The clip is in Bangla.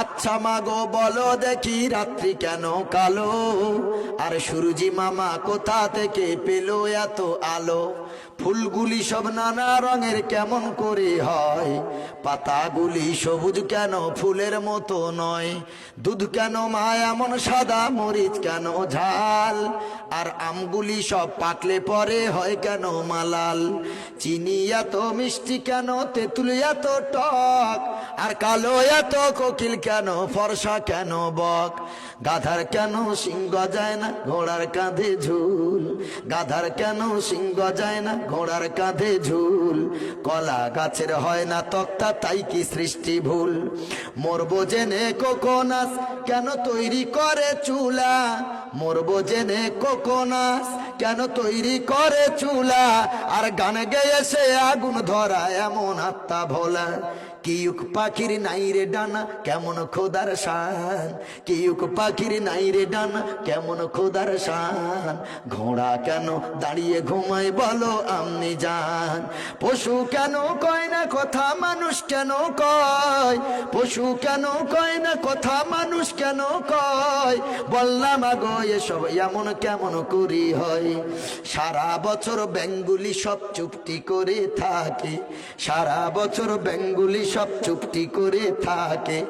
আচ্ছা মাগো, বলো দেখি রাত্রি কেন কালো? আর সুরজি মামা কোথা থেকে পেল এত আলো? ফুলগুলি সব নানা রঙের কেমন করে হয়? পাতাগুলি সবুজ কেন ফুলের মতো নয়? দুধ কেন মা এমন সাদা, মরিচ কেন ঝাল? আর আমগুলি সব পাকলে পরে হয় কেন মালাল? চিনি এত মিষ্টি কেন, তেঁতুল এত টক? আর কালো এত কোকিল কেন, ফর্সা কেন, বক? গাধার কেন সিংহ যায় না, ঘোড়ার কাঁধে ঝুল? গাধার কেন সিংহ যায় না, ঘোড়ার কাঁধে ঝুল? কলা গাছের হয় না তক্তা, তাই কি সৃষ্টি ভুল? মরবো জেনে কোকোনাস, কেন তৈরি করে চুলা? মরবো জেনে কোকোনাস, কেন তৈরি করে চুলা? আর গান গেয়ে সে আগুন ধরা এমন আত্মা ভোলা। কিউক পাখির নাই রে ডানা, কেমন খোদার শান? কেউক পাখির নাই রে ডান? কেমন খোদার শান? ঘোড়া কেন দাঁড়িয়ে ঘুমায় বলো আমনি যান পশু কেন কয় না কথা, মানুষ কেন কয়? পশু কেন কয় না? কথা মানুষ কেন কয়? বললাম, আগো, এসব এমন কেমন করি হয়? সারা বছর বেঙ্গুলি সব চুপটি করে থাকে। সারা বছর বেঙ্গুলি সব চুপটি করে থাকে।